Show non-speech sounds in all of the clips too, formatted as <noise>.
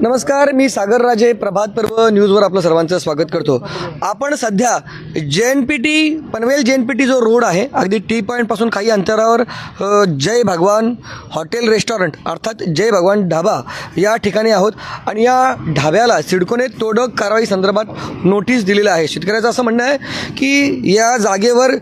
नमस्कार मी सागर राजे प्रभात पर्व न्यूजवर आपलं सर्वांचं स्वागत करतो. आपण सध्या जे N P T Panvel J N P T जो रोड आहे अगदी टी पॉईंटपासून काही अंतरावर जय भगवान हॉटेल रेस्टॉरंट अर्थात जय भगवान ढाबा या ठिकाणी आहोत. आणि या ढाब्याला सिडकोने तोडक कारवाई संदर्भात नोटीस दिलेलं आहे. शेतकऱ्याचं असं म्हणणं आहे की या जागेवर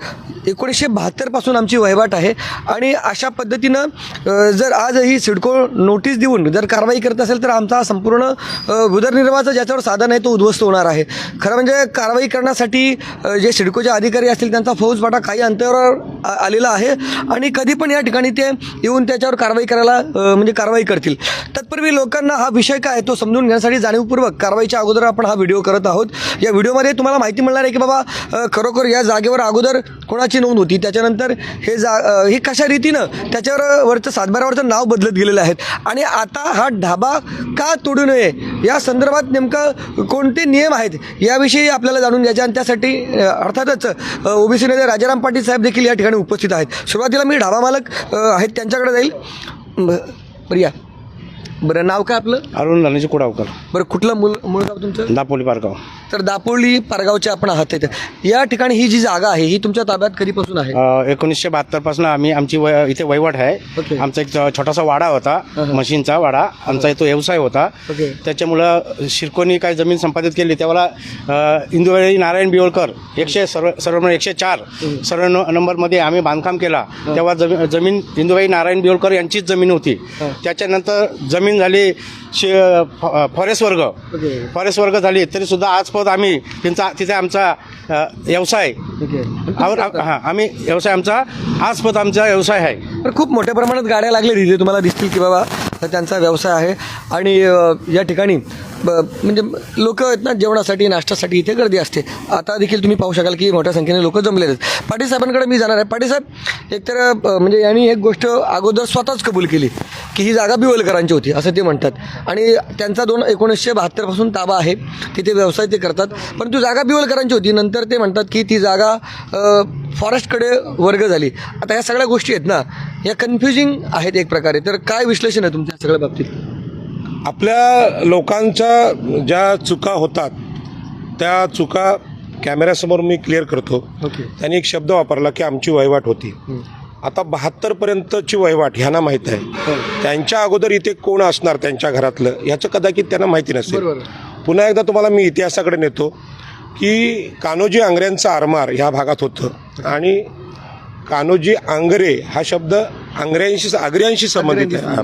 एकोणीसशे बहात्तरपासून आमची वहिवाट आहे. आणि अशा पद्धतीनं जर आजही सिडको नोटीस देऊन जर कारवाई करत असेल तर आमचा संपूर्ण उदरनिर्वाहाचं ज्याच्यावर साधन आहे तो उद्ध्वस्त होणार आहे. खरं म्हणजे कारवाई करण्यासाठी जे सिडकोचे अधिकारी असतील त्यांचा फौजपाटा काही अंतरावर आ- आलेला आहे. आणि कधी पण या ठिकाणी ते येऊन त्याच्यावर कारवाई करायला म्हणजे कारवाई करतील. तत्पूर्वी लोकांना हा विषय काय आहे तो समजून घेण्यासाठी जाणीवपूर्वक कारवाईच्या अगोदर आपण हा व्हिडिओ करत आहोत. या व्हिडिओमध्ये तुम्हाला माहिती मिळणार आहे की बाबा खरोखर या जागेवर अगोदर कोणाची नोंद होती. त्याच्यानंतर हे जा हे कशा रीतीनं त्याच्यावर वरचं सातबारावरचं नाव बदलत गेलेलं आहे आणि आता हा ढाबा का तोडू नये या संदर्भात नेमकं कोणते नियम आहेत याविषयी आपल्याला जाणून घ्यायचे आणि त्यासाठी अर्थातच ओबीसी नेते राजाराम पाटील साहेब देखील या ठिकाणी उपस्थित आहेत. सुरुवातीला मी ढाबा मालक आहेत त्यांच्याकडे जाईल. बरिया बरं नाव काय आपलं? अरुण धनेश कुडावकर. बरं कुठलं मूळ मूळ गाव तुमचं? दापोली पारगाव. तर दापोली पारगावचे आपण आहात इथे. या ठिकाणी ही जी जागा आहे ही तुमच्या ताब्यात कधीपासून आहे? अ, एकोणीसशे बहात्तरपासून आम्ही आमची वय इथे वहिवाट ओके. आहे आमचा एक छोटासा वाडा होता मशीनचा वाडा. आमचा तो व्यवसाय होता. ओके. त्याच्यामुळं शिरकोनी काय जमीन संपादित केली तेव्हा अ, इंदुबाई नारायण बिवळकर एकशे सर्व सर्व एकशे चार सर्व न- नंबरमध्ये आम्ही बांधकाम केला. तेव्हा जमीन जमीन इंदुबाई नारायण बिवळकर यांचीच जमीन होती. त्याच्यानंतर जमीन झाली शे फॉरेस्ट वर्ग. फॉरेस्ट वर्ग झाली तरी सुद्धा आजपद आम्ही त्यांचा तिथे आमचा व्यवसाय. हां आम्ही व्यवसाय आमचा आजपद आमचा व्यवसाय आहे. खूप मोठ्या प्रमाणात गाड्या लागल्या तिथे तुम्हाला दिसतील की बाबा. त्यांचा व्यवसाय आहे. आणि या ठिकाणी ब- म्हणजे लोक आहेत ना जेवणासाठी नाश्त्यासाठी इथे गर्दी असते. आता देखील तुम्ही पाहू शकाल की मोठ्या संख्येने लोक जमलेले आहेत. पाटीलसाहेबांकडे मी जाणार आहे. पाटीलसाहेब एकतर म्हणजे यांनी एक गोष्ट अगोदर स्वतःच कबूल केली की ही जागा बिवलकरांची होती असं ते म्हणतात. आणि त्यांचा दोन एकोणीसशे बहात्तरपासून ताबा आहे तिथे व्यवसाय ते करतात. परंतु जागा बिवलकरांची होती. नंतर ते म्हणतात की ती जागा फॉरेस्टकडे वर्ग झाली. आता या सगळ्या गोष्टी आहेत ना या कन्फ्युजिंग आहेत एक प्रकारे. तर काय विश्लेषण आहे तुमचं? तुमच्या सगळ्या बाबतीत? आपल्या लोकांच्या ज्या चुका होतात त्या चुका कॅमेऱ्यासमोर मी क्लिअर करतो. ओके. त्यांनी एक शब्द वापरला की आमची वहिवाट होती. आता बहात्तरपर्यंतची वहिवाट ह्यांना माहीत आहे. त्यांच्या अगोदर इथे कोण असणार त्यांच्या घरातलं ह्याचं कदाचित त्यांना माहिती नसेल. बरोबर. पुन्हा एकदा तुम्हाला मी इतिहासाकडे नेतो की कान्होजी आंग्र्यांचं आरमार ह्या भागात होतं. आणि कान्होजी आंग्रे हा शब्द आंग्र्यांशी आग्र्यांशी संबंधित आहे.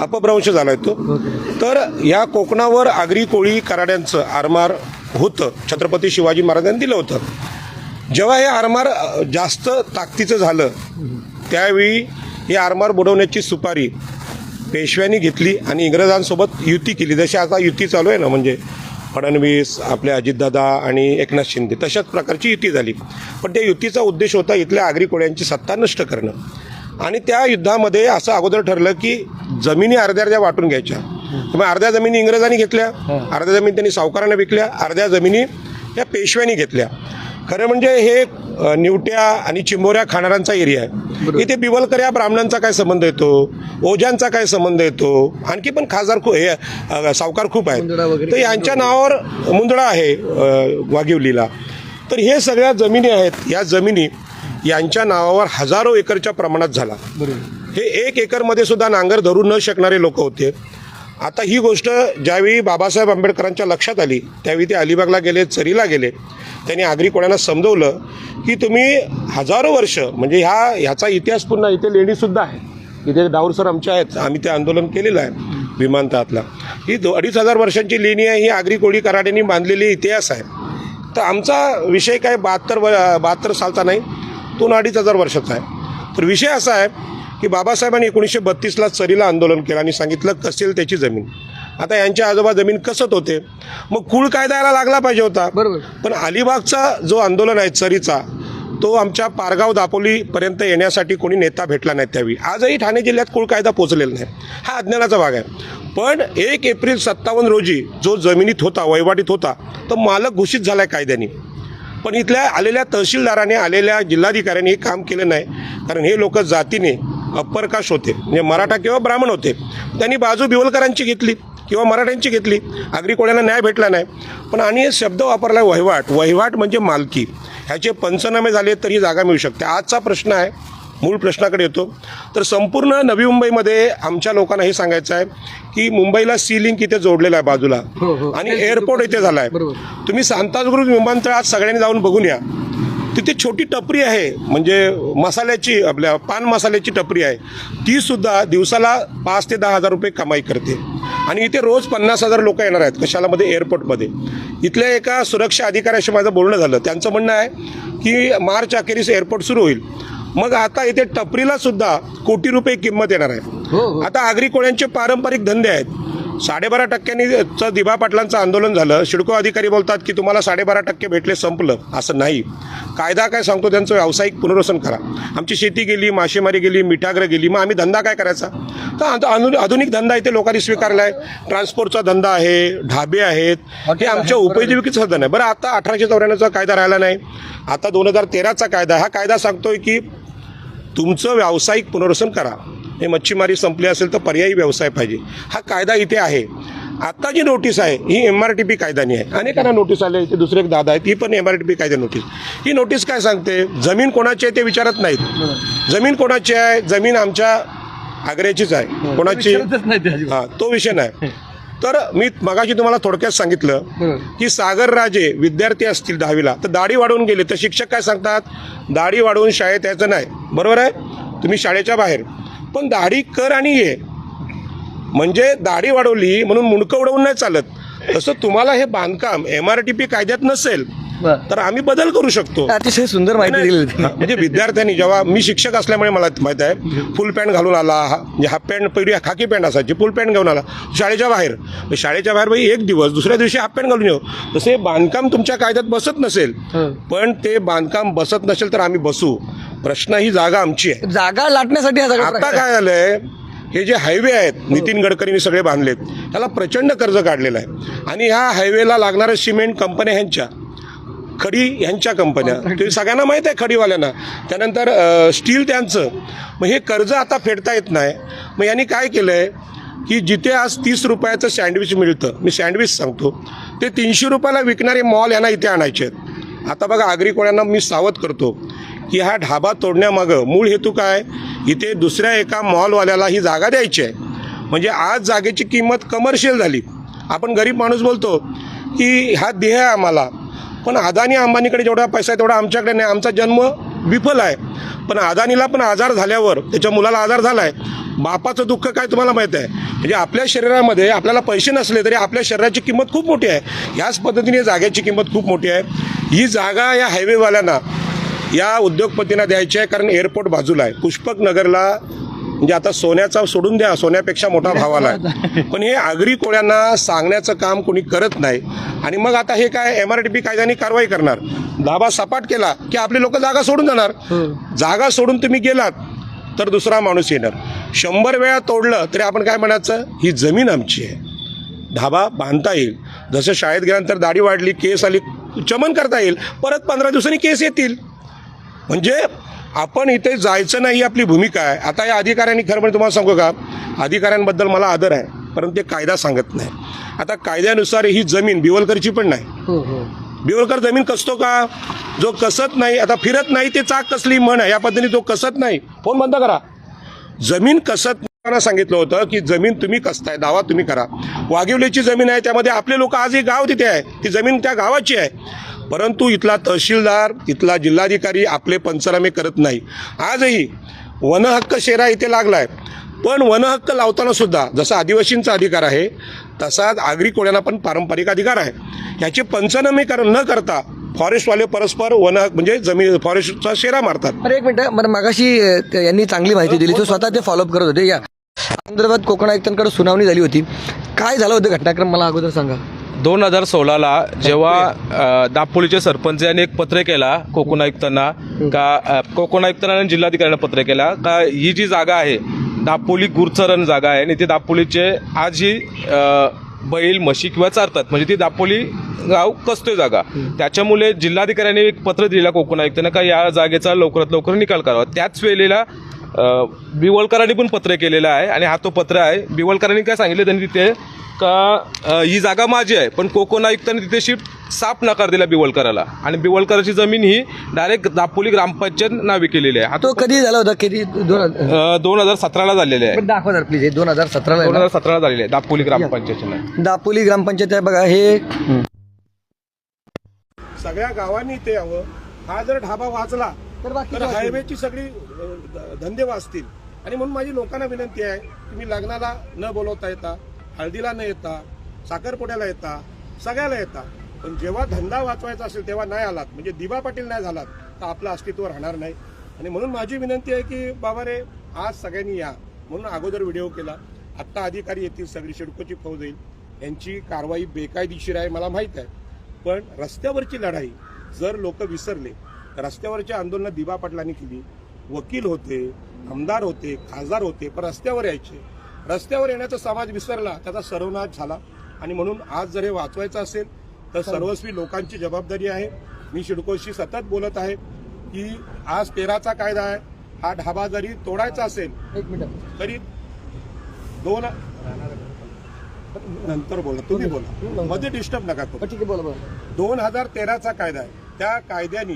अपभ्रंश झाला आहे तो तर या कोकणावर आगरी कोळी कराड्यांचं आरमार होतं. छत्रपती शिवाजी महाराजांनी दिलं होतं. जेव्हा हे आरमार जास्त ताकदीचं झालं त्यावेळी हे आरमार बुडवण्याची सुपारी पेशव्यांनी घेतली आणि इंग्रजांसोबत युती केली. जशी आता युती चालू आहे ना म्हणजे फडणवीस आपले अजितदादा आणि एकनाथ शिंदे तशाच प्रकारची युती झाली. पण त्या युतीचा उद्देश होता इथल्या आगरी कोळ्यांची सत्ता नष्ट करणं. आणि त्या युद्धामध्ये असं अगोदर ठरलं की जमिनी अर्ध्या अर्ध्या वाटून घ्यायच्या. मग अर्ध्या जमिनी इंग्रजांनी घेतल्या अर्ध्या जमिनी त्यांनी सावकारांना विकल्या अर्ध्या जमिनी या पेशव्यांनी घेतल्या. खरं म्हणजे हे निवट्या आणि चिंबोऱ्या खाणाऱ्यांचा एरिया आहे. इथे बिवलकर या ब्राह्मणांचा काय संबंध येतो? ओझ्यांचा काय संबंध येतो? आणखी पण खासदार खूप हे सावकार खूप आहेत. तर यांच्या नावावर मुंदडा आहे वाघिवलीला. तर हे सगळ्या जमिनी आहेत. या जमिनी यांच्या नावावर हजारो एकरच्या प्रमाणात झाला. हे एक एकरमध्ये सुद्धा नांगर धरू न शकणारे लोक होते. आता ही गोष्ट ज्यावेळी बाबासाहेब आंबेडकरांच्या लक्षात आली त्यावेळी ते अलिबागला गेले चरीला गेले त्यांनी आगरी कोणाला समजवलं की तुम्ही हजारो वर्ष म्हणजे ह्या ह्याचा इतिहास पुन्हा इथे लेणीसुद्धा आहे. इथे डाऊर सर आमचे आहेत आम्ही ते आंदोलन केलेलं आहे विमानतळातला. ही दो अडीच हजार वर्षांची लेणी आहे ही आगरी कोळी कराड्यांनी बांधलेली इतिहास आहे. तर आमचा विषय काय बहात्तर व बहात्तर सालचा नाही दोन अडीच हजार वर्षाचा आहे. तर विषय असा आहे की बाबासाहेबांनी एकोणीसशे बत्तीसला चरीला आंदोलन केलं आणि सांगितलं कसेल त्याची जमीन. आता यांच्या आजोबा जमीन कसत होते? मग कुळ कायदा यायला लागला पाहिजे होता. बरोबर. पण अलिबागचा जो आंदोलन आहे चरीचा तो आमच्या पारगाव दापोलीपर्यंत येण्यासाठी कोणी नेता भेटला नाही त्यावेळी. आजही ठाणे जिल्ह्यात कुळ कायदा पोचलेला नाही. हा अज्ञानाचा भाग आहे. पण एक एप्रिल सत्तावन्न रोजी जो जमिनीत होता वहिवाटीत होता तो मालक घोषित झाला आहे कायद्याने. पण इथल्या आलेल्या तहसीलदाराने आलेल्या जिल्हाधिकाऱ्यांनी हे काम केलं नाही. कारण हे लोक जातीने अप्परकाश होते. म्हणजे मराठा किंवा ब्राह्मण होते. त्यांनी बाजू बिवलकरांची घेतली किंवा मराठ्यांची घेतली. आगरी कोळ्यांना न्याय भेटला नाही. पण आणि हे शब्द वापरला वहिवाट. वहिवाट म्हणजे मालकी. ह्याचे पंचनामे झाले तरी जागा मिळू शकते. आजचा प्रश्न आहे मूळ प्रश्नाकडे येतो. तर संपूर्ण नवी मुंबईमध्ये आमच्या लोकांना हे सांगायचं आहे की मुंबईला सी लिंक इथे जोडलेलं आहे बाजूला. हो, हो. आणि एअरपोर्ट इथे झाला आहे. तुम्ही सांताक्रुज विमानतळ आज सगळ्यांनी जाऊन बघून या. तिथे छोटी टपरी आहे. म्हणजे मसाल्याची आपल्या पान मसाल्याची टपरी आहे. ती सुद्धा दिवसाला पाच ते दहा हजार रुपये कमाई करते. आणि इथे रोज पन्नास हजार लोक येणार आहेत कशालामध्ये? एअरपोर्टमध्ये. इथल्या एका सुरक्षा अधिकाऱ्याशी माझं बोलणं झालं. त्यांचं म्हणणं आहे की मार्च अखेरीस एअरपोर्ट सुरू होईल. मग आता इथे टपरीला सुद्धा कोटी रुपये किंमत येणार हो, आहे. हो. आता आगरी कोळ्यांचे पारंपरिक धंदे आहेत. साडेबारा टक्क्यांनी च दिबा पाटलांचं आंदोलन झालं. शिडको अधिकारी बोलतात की तुम्हाला साडेबारा टक्के भेटले संपलं. असं नाही. कायदा काय सांगतो त्यांचं? व्यावसायिक पुनर्वसन करा. आमची शेती गेली मासेमारी गेली मिठाग्र गेली. मग आम्ही धंदा काय करायचा? तर आधु- आधुनिक आधुनिक धंदा इथे लोकांनी स्वीकारला आहे ट्रान्सपोर्टचा धंदा आहे ढाबे आहेत. हे आमच्या उपजीविकेचं साधन आहे. बरं आता अठराशे चौऱ्याण्णवचा कायदा राहिला नाही. आता दोन हजार तेराचा कायदा हा कायदा सांगतोय की तुमचं व्यावसायिक पुनर्वसन करा. हे मच्छीमारी संपली असेल तर पर्यायी व्यवसाय पाहिजे. हा कायदा इथे आहे. आता जी नोटीस आहे ही एम आर टी पी कायद्याने आहे. अनेकांना नोटीस आले इथे दुसरे एक दादा आहे ती पण एम आर टी पी कायदा नोटीस ही नोटीस काय सांगते? जमीन कोणाची आहे ते विचारत नाहीत. जमीन कोणाची आहे? जमीन आमच्या आग्र्याचीच आहे. कोणाची? ते अजिबात. हा तो विषय नाही. तर मी मगाशी तुम्हाला थोडक्यात सांगितलं. की सागर राजे विद्यार्थी असतील दहावीला तर दाढी वाढवून गेले तर शिक्षक काय सांगतात? दाढी वाढवून शाळेत यायचं नाही. बरोबर आहे? तुम्ही शाळेच्या बाहेर. पण दाढी कर आणि ये. म्हणजे दाढी वाढवली म्हणून मुंडकं उडवून नाही चालत. तसं तुम्हाला हे बांधकाम एम आर टी पी कायद्यात नसेल. तर आम्ही बदल करू शकतो. अतिशय सुंदर माहिती दिली हा, म्हणजे विद्यार्थ्यांनी जेव्हा मी शिक्षक असल्यामुळे मला माहीत आहे फुल पॅन्ट घालून आला हा- म्हणजे हाफ पॅन्ट पहिली खाकी पॅन्ट असायची फुल पॅन्ट घेऊन आला. शाळेच्या बाहेर. शाळेच्या बाहेर बाई एक दिवस दुसऱ्या दिवशी हाफ पॅन्ट घालून येऊ. तसे बांधकाम तुमच्या कायद्यात बसत नसेल. हो. पण ते बांधकाम बसत नसेल तर आम्ही बसू. प्रश्न ही जागा आमची आहे. जागा लाटण्यासाठी हा आता. काय झालंय हे जे हायवे आहेत नितीन गडकरींनी सगळे बांधलेत त्याला प्रचंड कर्ज काढलेलं आहे. आणि ह्या हायवेला लागणारं सिमेंट कंपन्या ह्यांच्या खडी ह्यांच्या कंपन्या. ते सगळ्यांना माहीत आहे खडीवाल्यांना. त्यानंतर स्टील त्यांचं. मग हे कर्ज आता फेडता येत नाही. मग यांनी काय केलं आहे की जिथे आज तीस रुपयाचं सँडविच मिळतं मी सँडविच सांगतो ते तीनशे रुपयाला विकणारे मॉल यांना इथे आणायचे आहेत. आता बघा आगरी कोळ्यांना मी सावध करतो की हा ढाबा तोडण्यामागं मूळ हेतू काय? इथे दुसऱ्या एका मॉलवाल्याला ही जागा द्यायची आहे. म्हणजे आज जागेची किंमत कमर्शियल झाली. आपण गरीब माणूस बोलतो की हा देह आहे आम्हाला. पण अदानी अंबानीकडे जेवढा पैसा आहे तेवढा आमच्याकडे नाही. आमचा जन्म विफल आहे. पण अदानीला पण आजार झाल्यावर त्याच्या मुलाला आजार झाला आहे बापाचं दुःख काय तुम्हाला माहीत आहे? म्हणजे आपल्या शरीरामध्ये आपल्याला पैसे नसले तरी आपल्या शरीराची किंमत खूप मोठी आहे. ह्याच पद्धतीने जागेची किंमत खूप मोठी आहे. ही जागा या हायवेवाल्यांना या उद्योगपतींना द्यायची आहे कारण एअरपोर्ट बाजूला आहे. पुष्पक नगरला म्हणजे आता सोन्याचा सोडून द्या सोन्यापेक्षा मोठा भाव आला <laughs> पण हे आगरी कोळ्यांना सांगण्याचं काम कोणी करत नाही. आणि मग आता हे काय एम आर टी पी कायद्याने कारवाई करणार. धाबा सपाट केला की आपले लोक जागा सोडून जाणार. जागा सोडून तुम्ही गेलात तर दुसरा माणूस येणार. शंभर वेळा तोडलं तरी आपण काय म्हणायचं? ही जमीन आमची आहे. धाबा बांधता येईल. जसं शाळेत गेल्यानंतर दाढी वाढली केस आली चमन करता येईल. परत पंधरा दिवसांनी केस येतील. म्हणजे आपण इथे जायचं नाही ही आपली भूमिका आहे. आता या अधिकाऱ्यांनी खरं म्हणजे तुम्हाला सांगू का? अधिकाऱ्यांबद्दल मला आदर आहे परंतु ते कायदा सांगत नाही. आता कायद्यानुसार ही जमीन बिवलकरची पण नाही. हो हो. बिवलकर जमीन कसतो का? जो कसत नाही आता फिरत नाही ते चाक कसली म्हण आहे? या पद्धतीने तो कसत नाही. फोन बंद करा. जमीन कसत सांगितलं होतं की जमीन तुम्ही कसताय दावा तुम्ही करा. वाघिवलीची जमीन आहे त्यामध्ये आपले लोक आजही गाव तिथे आहे. ती जमीन त्या गावाची आहे. परंतु इथला तहसीलदार इथला जिल्हाधिकारी आपले पंचनामे करत नाही. आजही वनहक्क शेरा इथे लागलाय. पण वनहक्क लावताना सुद्धा जसा आदिवासींचा अधिकार आहे तसाच आगरी कोळ्यांना पण पारंपरिक अधिकार आहे. ह्याचे पंचनामे कर न करता फॉरेस्टवाले परस्पर वन म्हणजे जमीन फॉरेस्टचा शेरा मारतात. अरे एक मिनिट. मला मागाशी ते- यांनी चांगली माहिती दिली. तो स्वतः ते फॉलोअप करत होते. या संदर्भात कोकण आयुक्तांकडे सुनावणी झाली होती. काय झालं होतं घटनाक्रम मला अगोदर सांगा. दोन हजार सोळाला जेव्हा दापोलीचे सरपंच यांनी एक पत्र केला कोकण आयुक्तांना का कोकण आयुक्तांना आणि जिल्हाधिकाऱ्यांना पत्र केला का ही जी जागा आहे दापोली गुरचरण जागा आहे आणि ती दापोलीचे आज ही अ, बैल म्हशी किंवा चारतात म्हणजे ती दापोली गाव कसतोय जागा. त्याच्यामुळे जिल्हाधिकाऱ्यांनी एक पत्र दिलेलं कोकण आयुक्तांना का या जागेचा लवकरात लवकर निकाल करावा. त्याच वेळेला बिवळकरांनी पण पत्र केलेलं आहे आणि हा तो पत्र आहे. बिवळकरांनी काय सांगितलं त्यांनी तिथे का ही जागा माझी आहे पण कोकण आयुक्तांनी तिथे शिफ्ट साफ नकार दिला बिवळकराला आणि बिवळकराची जमीन ही डायरेक्ट दापोली ग्रामपंचायत नावे केलेली आहे. हा तो कधी झाला होता? किती दोन दोन हजार सतराला झालेले आहे. दाखवा जर प्लीज दोन हजार सतराला दोन हजार सतराला झालेले आहे दापोली ग्रामपंचायतच्या नावे. दापोली ग्रामपंचायत आहे बघा हे सगळ्या गावांनी ते यावं. हा जर ढाबा वाचला तर बाकी तर हायवेची सगळी धंदे वाचतील. आणि म्हणून माझी लोकांना विनंती आहे तुम्ही लग्नाला न बोलवता येता हळदीला न येता साखरपुड्याला येता सगळ्याला येता. पण जेव्हा धंदा वाचवायचा असेल तेव्हा नाही आलात. म्हणजे दिवा पाटील नाही झालात तर आपलं अस्तित्व राहणार नाही. आणि म्हणून माझी विनंती आहे की बाबा रे आज सगळ्यांनी या. म्हणून अगोदर व्हिडिओ केला. आत्ता अधिकारी येतील सगळी शिडकोची फौज येईल. यांची कारवाई बेकायदेशीर आहे मला माहीत आहे. पण रस्त्यावरची लढाई जर लोक विसरले तर रस्त्यावरची आंदोलनं दिवा पाटलांनी केली. वकील होते आमदार होते खासदार होते पण रस्त्यावर यायचे. रस्त्यावर येण्याचा समाज विसरला त्याचा सर्वनाश झाला. आणि म्हणून आज जर हे वाचवायचं असेल तर सर्वस्वी लोकांची जबाबदारी आहे. मी शिडकोशी सतत बोलत आहे की आज तेराचा कायदा आहे. हा ढाबा जरी तोडायचा असेल एक मिनिट. तरी दोन नंतर बोला. तुम्ही बोला. मध्ये डिस्टर्ब नका करू. ठीक आहे बोला बोला. दोन हजार तेराचा कायदा आहे. त्या कायद्याने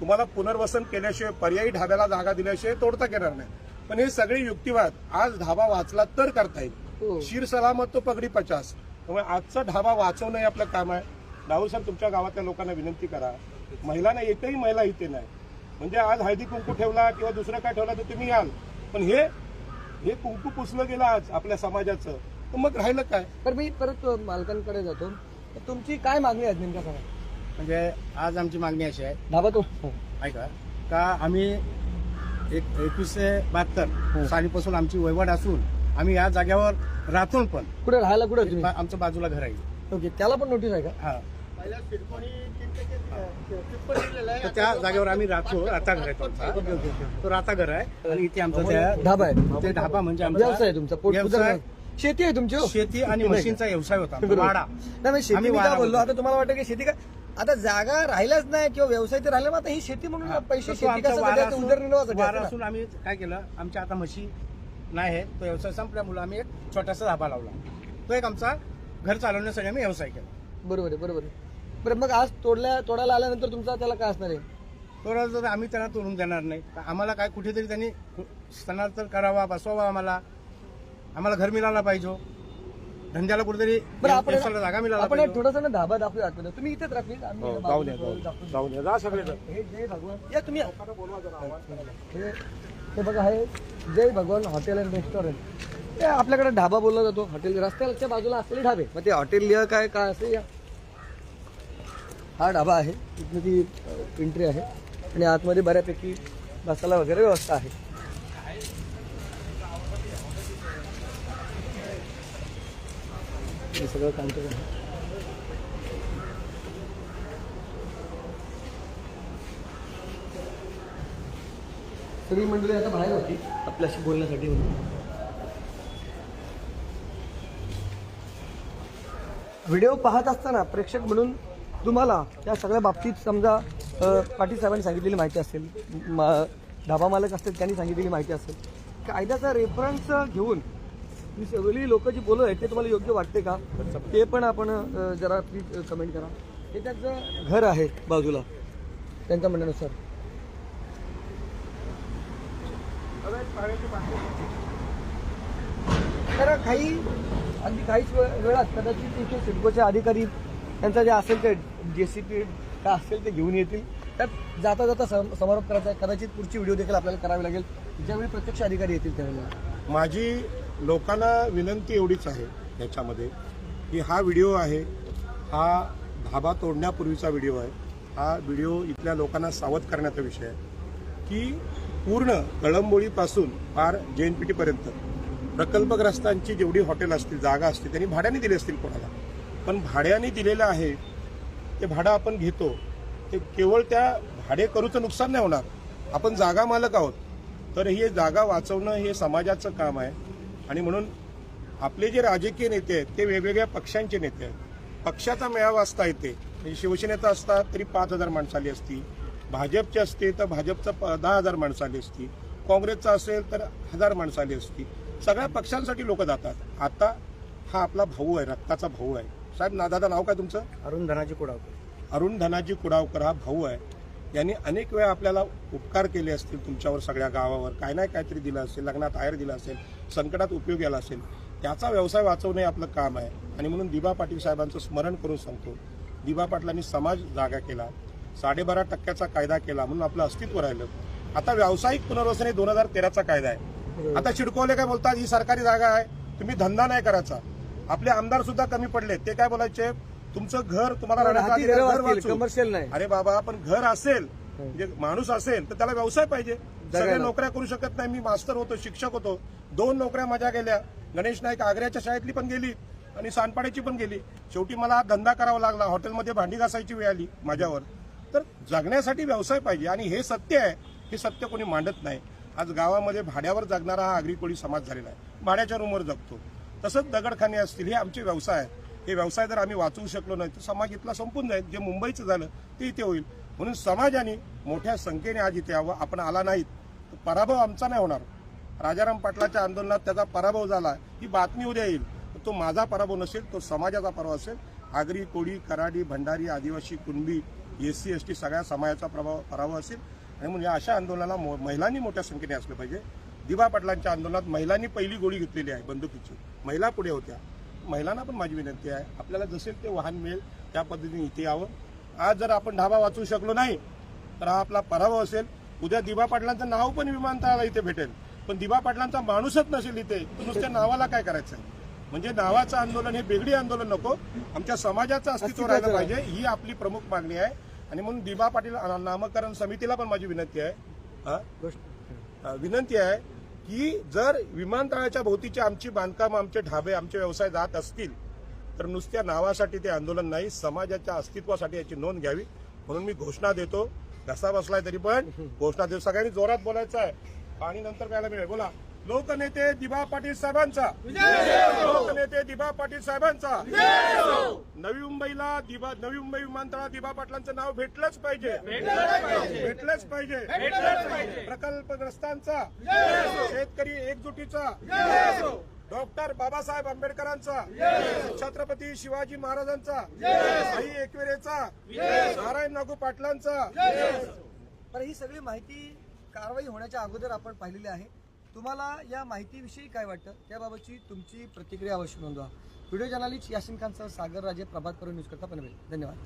तुम्हाला पुनर्वसन केल्याशिवाय पर्यायी ढाब्याला जागा दिल्याशिवाय तोडता येणार नाही. पण हे सगळे युक्तिवाद आज ढाबा वाचला तर करता हो. येईल. शिर सलामत तो पगडी पचास. त्यामुळे आजचा ढाबा वाचवणं हे आपलं काम आहे. राहुल सर तुमच्या गावातल्या लोकांना विनंती करा. महिलांना एकही महिला इथे नाही. म्हणजे आज हळदी कुंकू ठेवला किंवा दुसरं काय ठेवला तर तुम्ही याल. पण हे हे कुंकू पुसलं गेलं आज आपल्या समाजाचं. तर मग राहिलं काय? तर मी परत मालकांकडे जातो. तुमची काय मागणी आहे नेमका सांगा? म्हणजे आज आमची मागणी अशी आहे. धाबा तो. ऐका का आम्ही एक एकवीसशे बहात्तर सालीपासून आमची वहिवाट असून आम्ही या जाग्यावर राहतून पण. कुठे राहायला कुठे तुम्ही? बा- आमचं बाजूला घर आहे. ओके त्याला पण नोटीस आहे का? हा. तर त्या जागेवर आम्ही राहतो राता घर आहे तो आमचा तो राता घर आहे. आणि इथे आमचा त्या ढाबा आहे. ते ढाबा म्हणजे व्यवसाय आमचा आहे तुमचा पोट व्यवसाय. शेती आहे तुमची हो? शेती आणि म्हशींचा व्यवसाय होता आमचा. वाडा. नाही शेती आम्ही मी काय वाडा बोललो. आता तुम्हाला वाटतं की शेती काय? आता जागा राहिल्याच नाही किंवा व्यवसाय तर राहिला मग आता ही शेती म्हणून हा. पैसे तर शेती कसं वारा? असून- उदरनिर्वाहासाठी वारा असतं ना. असून आम्ही काय केलं आमच्या आता म्हशी नाही आहे तो व्यवसाय संपल्यामुळे आम्ही एक छोटासा धाबा लावला तो एक आमचा घर चालवण्यासाठी आम्ही व्यवसाय केला बरोबर आहे बरोबर आहे बरं मग आज तोडल्या तोडायला आल्यानंतर तुमचा त्याला काय असणार आहे तो जर आम्ही त्यांना तोडून देणार नाही तर आम्हाला काय कुठेतरी त्यांनी स्थलांतर करावा बसवावा आम्हाला आम्हाला घर मिळाला पाहिजे धंद्याला कुठेतरी बरं आपण व्यवसायाला जागा मिळाला आपण पाहिजे. थोडासा ना धाबा दाखवू आतमध्ये. तुम्ही इथेच राहा please. आम्ही हो, जाऊन जाऊन. दाखवू. जा सगळे हे जय भगवान. या तुम्ही. हे हे बघा हे जय भगवान हॉटेल अँड रेस्टॉरंट. हे आपल्याकडे ढाबा बोलला जातो हॉटेल रस्त्याच्या बाजूला असलेले ढाबे मग ते हॉटेल लिह काय काय असे या. हा ढाबा आहे. इथनं ती एंट्री आहे. आणि आतमध्ये बऱ्यापैकी बसायला वगैरे व्यवस्था आहे. हे सगळं काउंटर आहे सगळी मंडळी आता बाहेर होती. आपल्याशी बोलण्यासाठी म्हणून व्हिडिओ पाहत असताना प्रेक्षक म्हणून तुम्हाला या सगळ्या बाबतीत समजा अ, पाटील साहेबांनी सांगितलेली माहिती असेल मा ढाबा मालक असतील त्यांनी सांगितलेली माहिती असेल. कायद्याचा रेफरन्स घेऊन ही सगळी लोक जी बोलत आहेत ते तुम्हाला योग्य वाटते का? ते पण आपण जरा प्लीज कमेंट करा. हे त्यांचं घर आहे बाजूला. त्यांच्या म्हणण्यानुसार. तर काही अगदी काहीच वेळात कदाचित इथे सिडकोचे अधिकारी त्यांचा जे असेल ते जे सी पी काय असेल ते घेऊन येतील. त्यात जाता जाता सम- समारोप करायचा आहे. कदाचित पुढची व्हिडिओ देखील आपल्याला करावी लागेल. ज्यावेळी प्रत्यक्ष अधिकारी येतील त्यावेळेला माझी लोकांना विनंती एवढीच आहे याच्यामध्ये की हा व्हिडिओ आहे हा धाबा तोडण्यापूर्वीचा व्हिडिओ आहे हा व्हिडिओ इथल्या लोकांना सावध करण्याचा विषय आहे की पूर्ण कळंबोळीपासून फार जे एन पी टीपर्यंत प्रकल्पग्रस्तांची जेवढी हॉटेल असतील जागा असतील त्यांनी भाड्याने दिली असतील कोणाला. पण भाड्याने दिलेलं आहे ते भाडं आपण घेतो ते केवळ त्या भाडेकरूचं नुकसान नाही होणार. आपण जागा मालक आहोत तर हे जागा वाचवणं हे समाजाचं काम आहे. आणि म्हणून आपले जे राजकीय नेते आहेत ते वेगवेगळ्या पक्षांचे नेते आहेत. पक्षाचा मेळावा असता येते म्हणजे शिवसेनेचा असता तरी पाच हजार माणसं आली असती. भाजपचे असते तर भाजपचा प- दहा हजार माणसं आली असती. काँग्रेसचा असेल तर हजार माणसं आली असती. सगळ्या पक्षांसाठी लोक जातात. आता हा आपला भाऊ आहे रक्ताचा भाऊ आहे. साहेब ना दादा नाव काय तुमचं? अरुण धनाजी कुडावकर. अरुण धनाजी कुडावकर हा भाऊ आहे. यांनी अनेक वेळा आपल्याला उपकार केले असतील तुमच्यावर सगळ्या गावावर. काय नाही काहीतरी दिलं असेल लग्नात आयर दिला असेल. संकटात उपयोग आला असेल त्याचा व्यवसाय वाचवणे आपलं काम आहे. आणि म्हणून दिबा पाटील साहेबांचं स्मरण करून सांगतो दिबा पाटलांनी समाज जागा केला साडेबारा टक्क्याचा कायदा केला म्हणून आपलं अस्तित्व राहिलं. आता व्यावसायिक पुनर्वसन हे दोन हजार तेराचा कायदा आहे. आता चिडकोले काय बोलतात ही सरकारी जागा आहे तुम्ही धंदा नाही करायचा. आपले आमदार सुद्धा कमी पडले ते काय बोलायचे? तुमचं घर तुम्हाला नाही. अरे बाबा पण घर असेल म्हणजे माणूस असेल तर त्याला व्यवसाय पाहिजे. सगळ्या नोकऱ्या करू शकत नाही. मी मास्तर होतो शिक्षक होतो. दोन नोकऱ्या माझ्या गेल्या. गणेश नाईक आग्र्याच्या शाळेतली पण गेली आणि सानपाड्याची पण गेली. शेवटी मला हा धंदा करावा लागला. हॉटेलमध्ये भांडी घासायची वेळ आली माझ्यावर. तर जगण्यासाठी व्यवसाय पाहिजे आणि हे सत्य आहे. हे सत्य कोणी मांडत नाही. आज गावामध्ये भाड्यावर जगणारा हा आगरी कोळी समाज झालेला आहे. भाड्याच्या रूमवर जगतो. तसंच दगडखाने असतील हे आमचे व्यवसाय आहेत. हे व्यवसाय जर आम्ही वाचवू शकलो नाही तर समाज इथला संपून जाईल. जे मुंबईचं झालं ते इथे होईल. म्हणून समाजाने मोठ्या संख्येने आज इथे यावं आपण आला नाहीत. तर पराभव आमचा नाही होणार. राजाराम पाटलाच्या आंदोलनात त्याचा पराभव झाला ही बातमी उद्या येईल. तो माझा पराभव नसेल तो समाजाचा पराभव असेल. Agri Koli Karadi Bhandari Adivasi Kunbi S C S T सगळ्या समाजाचा प्रभाव पराभव असेल. आणि म्हणून या अशा आंदोलनाला मो- महिलांनी मोठ्या संख्येने असलं पाहिजे. दिवा पाटलांच्या आंदोलनात महिलांनी पहिली गोळी घेतलेली आहे बंदुकीची. महिला पुढे होत्या. महिलांना पण माझी विनंती आहे. आपल्याला जसे ते वाहन मिळेल त्या पद्धतीने इथे यावं. आज जर आपण ढाबा वाचवू शकलो नाही तर हा आपला पराभव असेल. उद्या दिबा पाटलांचं नाव पण विमानतळाला इथे भेटेल. पण दिबा पाटलांचा माणूसच नसेल इथे नुसत्या नावाला काय करायचं आहे? म्हणजे नावाचं आंदोलन हे बेगडी आंदोलन नको. आमच्या समाजाचं अस्तित्व राहिलं पाहिजे ही आपली प्रमुख मागणी आहे. आणि म्हणून दिबा पाटील नामकरण समितीला पण माझी विनंती आहे. हा? विनंती आहे की जर विमानतळाच्या भोवतीचे आमची बांधकाम आमचे ढाबे आमचे व्यवसाय जात असतील तर नुसत्या नावासाठी ते आंदोलन नाही समाजाच्या अस्तित्वासाठी याची नोंद घ्यावी म्हणून मी घोषणा देतो. घसा बसलाय तरी पण घोषणा देतो सगळ्यांनी जोरात बोलायचं आहे. आणि नंतर कायला मिळेल. बोला. लोकनेते दिबा पाटील साहेबांचा. लोकनेते दिबा पाटील साहेबांचा. नवी मुंबईला दिबा नवी मुंबई विमानतळात दिबा पाटलांचं नाव भेटलंच पाहिजे. भेटलंच पाहिजे. प्रकल्पग्रस्तांचा. शेतकरी एकजुटीचा. डॉक्टर बाबासाहेब आंबेडकरांचा छत्रपती शिवाजी महाराजांचा आई एकविरेचा नारायण नागू पाटलांचा. पण ही सगळी माहिती कारवाई होण्याच्या अगोदर आपण पाहिलेली आहे. तुम्हाला या माहितीविषयी काय वाटतं? त्याबाबतची तुमची प्रतिक्रिया अवश्य नोंदवा. व्हिडिओ जर्नालिस्ट यासिन खानसह सागर राजे प्रभात करून न्यूज करता पनवेल. धन्यवाद.